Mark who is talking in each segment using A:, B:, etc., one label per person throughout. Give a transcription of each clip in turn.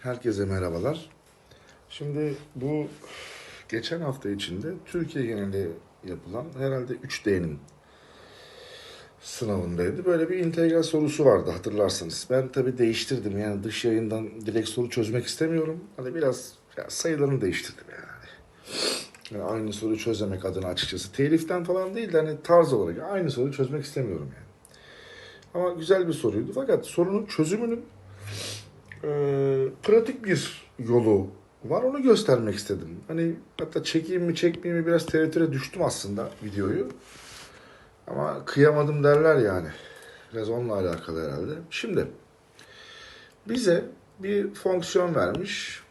A: Herkese merhabalar. Şimdi bu geçen hafta içinde Türkiye geneli yapılan herhalde 3D'nin sınavındaydı. Böyle bir integral sorusu vardı hatırlarsanız. Ben tabii değiştirdim yani dış yayından direkt soru çözmek istemiyorum. Hani biraz ya sayılarını değiştirdim yani. Yani aynı soruyu çözmemek adına açıkçası. Teliften falan değil de hani tarz olarak aynı soruyu çözmek istemiyorum yani. Ama güzel bir soruydu. Fakat sorunun çözümünün e, pratik bir yolu var. Onu göstermek istedim. Hani hatta çekeyim mi çekmeyeyim mi biraz tereddüte düştüm aslında videoyu. Ama kıyamadım derler yani. Biraz onunla alakalı herhalde. Şimdi bize bir fonksiyon vermiş.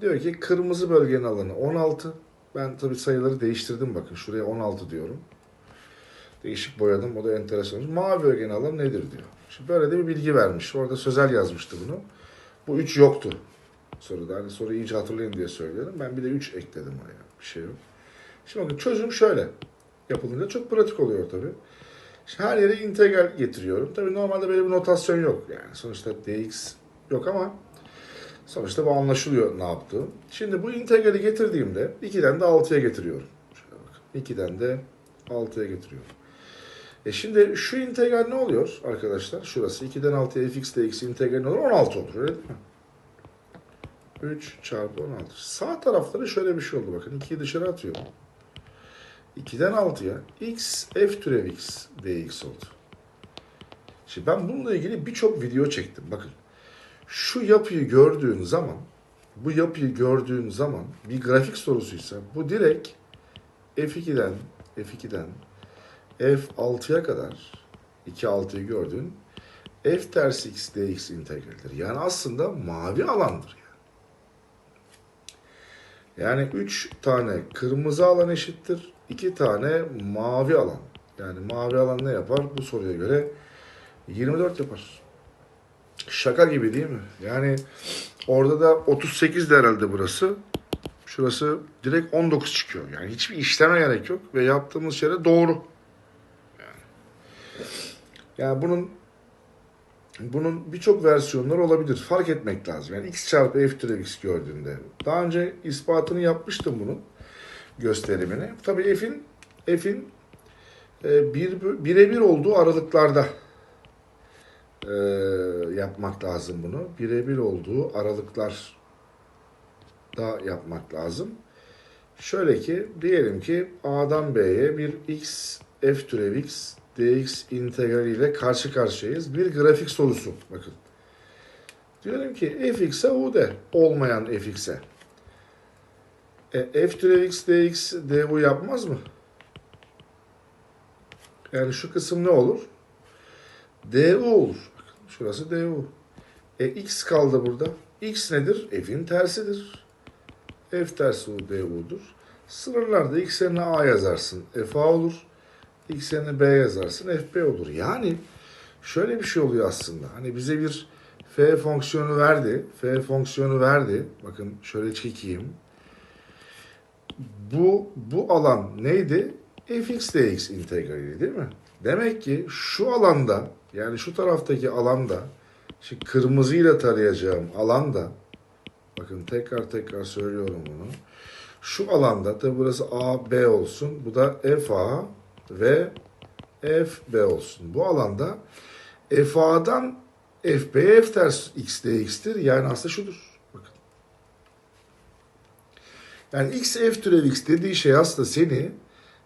A: Diyor ki kırmızı bölgenin alanı 16. Ben tabii sayıları değiştirdim bakın. Şuraya 16 diyorum. Değişik boyadım. O da enteresan. Mavi bölgenin alanı nedir diyor. Şimdi böyle de bir bilgi vermiş. Orada sözel yazmıştı bunu. Bu 3 yoktu soruda. Hani soruyu iyice hatırlayın diye söylüyorum. Ben bir de 3 ekledim oraya. Bir şey yok. Şimdi bakın çözüm şöyle. Yapılınca çok pratik oluyor tabii. Şimdi her yere integral getiriyorum. Tabii normalde böyle bir notasyon yok. Yani sonuçta dx yok ama sonuçta bu anlaşılıyor ne yaptığım. Şimdi bu integrali getirdiğimde 2'den de 6'ya getiriyorum. Şöyle bakın. 2'den de 6'ya getiriyorum. E şimdi şu integral ne oluyor arkadaşlar? Şurası 2'den 6'ya fx dx integral ne olur? 16 olur öyle değil mi? 3 çarpı 16. Sağ tarafları şöyle bir şey oldu bakın. 2'yi dışarı atıyorum. 2'den 6'ya x f türev x dx oldu. Şimdi ben bununla ilgili birçok video çektim. Bakın şu yapıyı gördüğün zaman bu yapıyı gördüğün zaman bir grafik sorusuysa bu direkt f2'den f2'den f6'ya kadar 2 6'yı gördün. f ters x dx integraldir. Yani aslında mavi alandır. Yani 3 tane kırmızı alan eşittir. 2 tane mavi alan. Yani mavi alan ne yapar? Bu soruya göre 24 yapar. Şaka gibi değil mi? Yani orada da 38 de herhalde burası. Şurası direkt 19 çıkıyor. Yani hiçbir işleme gerek yok ve yaptığımız şey de doğru. Yani, bunun bunun birçok versiyonları olabilir. Fark etmek lazım. Yani x çarpı f türev x gördüğünde. Daha önce ispatını yapmıştım bunun gösterimini. Tabii f'in f'in e, bir, birebir olduğu aralıklarda e, yapmak lazım bunu. Birebir olduğu aralıklar da yapmak lazım. Şöyle ki diyelim ki A'dan B'ye bir x f türev x dx integraliyle karşı karşıyayız. Bir grafik sorusu. Bakın. Diyorum ki fx'e u de olmayan fx'e. E, f türev x dx du yapmaz mı? Yani şu kısım ne olur? du olur. Bakın şurası du. E x kaldı burada. x nedir? f'in tersidir. f tersi u du'dur. Sınırlarda x yerine a yazarsın. f a olur x yerine b yazarsın fb olur. Yani şöyle bir şey oluyor aslında. Hani bize bir f fonksiyonu verdi. f fonksiyonu verdi. Bakın şöyle çekeyim. Bu bu alan neydi? fx dx integrali değil mi? Demek ki şu alanda yani şu taraftaki alanda şimdi kırmızıyla tarayacağım alanda bakın tekrar tekrar söylüyorum bunu. Şu alanda tabi burası A, B olsun. Bu da F A ve FB olsun. Bu alanda FA'dan FB F ters X dx'tir. Yani aslında şudur. Bakın. Yani X F türev X dediği şey aslında seni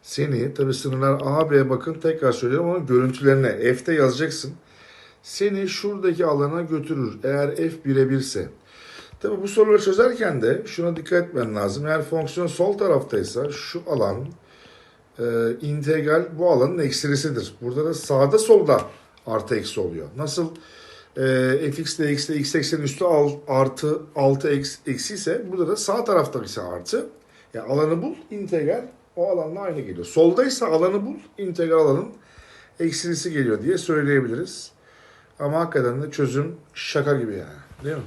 A: seni tabi sınırlar A, B bakın tekrar söylüyorum onun görüntülerine F'te yazacaksın. Seni şuradaki alana götürür. Eğer F birebirse. Tabi bu soruları çözerken de şuna dikkat etmen lazım. Eğer fonksiyon sol taraftaysa şu alan e, integral bu alanın eksilisidir. Burada da sağda solda artı eksi oluyor. Nasıl e, fx dx'de x eksenin üstü al, artı 6 eksi, eksi ise burada da sağ tarafta ise artı. Yani alanı bul integral o alanla aynı geliyor. Soldaysa alanı bul integral alanın eksilisi geliyor diye söyleyebiliriz. Ama hakikaten de çözüm şaka gibi yani. Değil mi?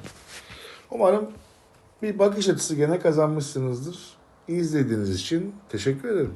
A: Umarım bir bakış açısı gene kazanmışsınızdır. İzlediğiniz için teşekkür ederim.